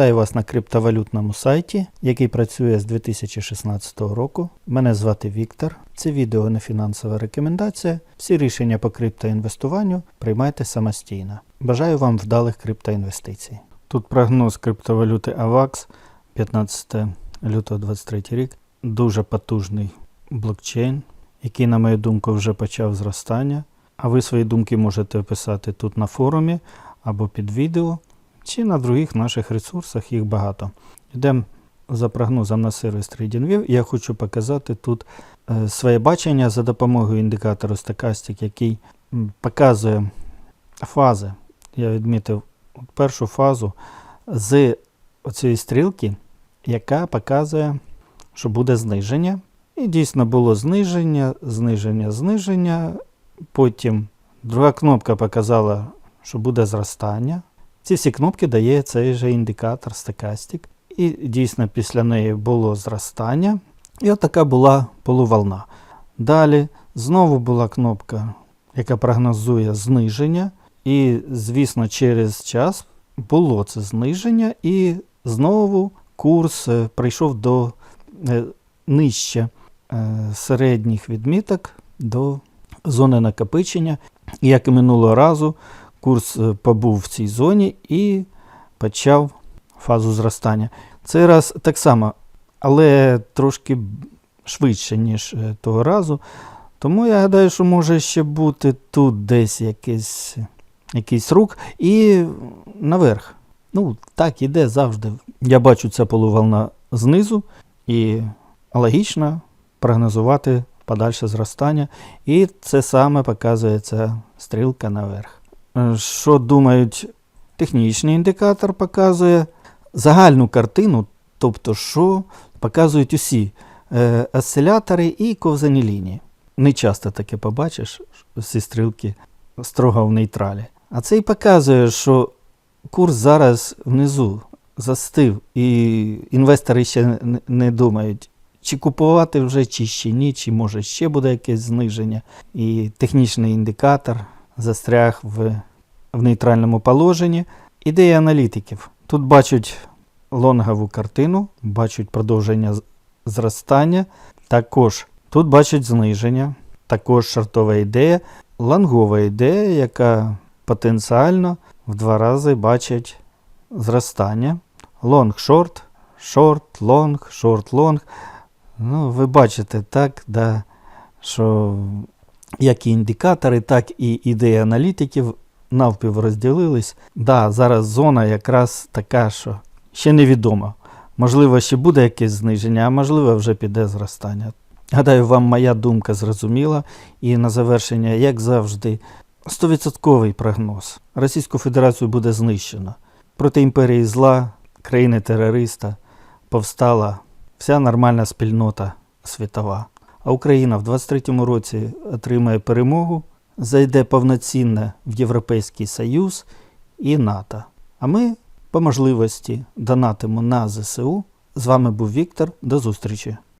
Вітаю вас на криптовалютному сайті, який працює з 2016 року. Мене звати Віктор. Це відео не фінансова рекомендація. Всі рішення по криптоінвестуванню приймайте самостійно. Бажаю вам вдалих криптоінвестицій. Тут прогноз криптовалюти AVAX 15 лютого 23 рік. Дуже потужний блокчейн, який, на мою думку, вже почав зростання. А ви свої думки можете писати тут на форумі або під відео, чи на других наших ресурсах, їх багато. Йдемо за прогнозом на сервіс TradingView. Я хочу показати тут е, своє бачення за допомогою індикатору Stochastic, який показує фази. Я відмітив першу фазу з оцієї стрілки, яка показує, що буде зниження. І дійсно було зниження, зниження, зниження. Потім друга кнопка показала, що буде зростання. Ці всі кнопки дає цей же індикатор Stochastic. І дійсно після неї було зростання. І от така була полуволна. Далі знову була кнопка, яка прогнозує зниження. І, звісно, через час було це зниження, і знову курс е, прийшов до е, нижче е, середніх відміток до зони накопичення. Як і минулого разу, курс е, побув в цій зоні і почав фазу зростання. Цей раз так само, але трошки швидше, ніж е, того разу. Тому я гадаю, що може ще бути тут десь якийсь, якийсь рух і наверх. Ну, так іде завжди. Я бачу ця полуволна знизу, і логічно прогнозувати подальше зростання. І це саме показує ця стрілка наверх. Е, Що думають, технічний індикатор показує загальну картину, тобто, що показують усі е, осцилятори і ковзані лінії. Не часто таке побачиш, всі стрілки строго в нейтралі. А це і показує, що курс зараз внизу застив, і інвестори ще не- думають, чи купувати вже, чи ще ні, чи може ще буде якесь зниження. І технічний індикатор застряг в, в нейтральному положенні. Ідея аналітиків. Тут бачать лонгову картину, бачать продовження зростання. Також тут бачать зниження, також шортова ідея, лонгова ідея, яка потенціально в два рази бачить зростання. Лонг-шорт, шорт, лонг, шорт-лонг. Ну, ви бачите, так, да, що як і індикатори, так і ідеї аналітиків навпів розділились. Да, зараз зона якраз така, що ще невідомо. Можливо, ще буде якесь зниження, а можливо, вже піде зростання. Гадаю, вам моя думка зрозуміла. І на завершення, як завжди, 100% прогноз. Російську Федерацію буде знищено. Проти імперії зла, країни-терориста повстала вся нормальна спільнота світова. А Україна в 23-му році отримає перемогу, зайде повноцінно в Європейський Союз і НАТО. А ми по можливості донатимо на ЗСУ. З вами був Віктор. До зустрічі!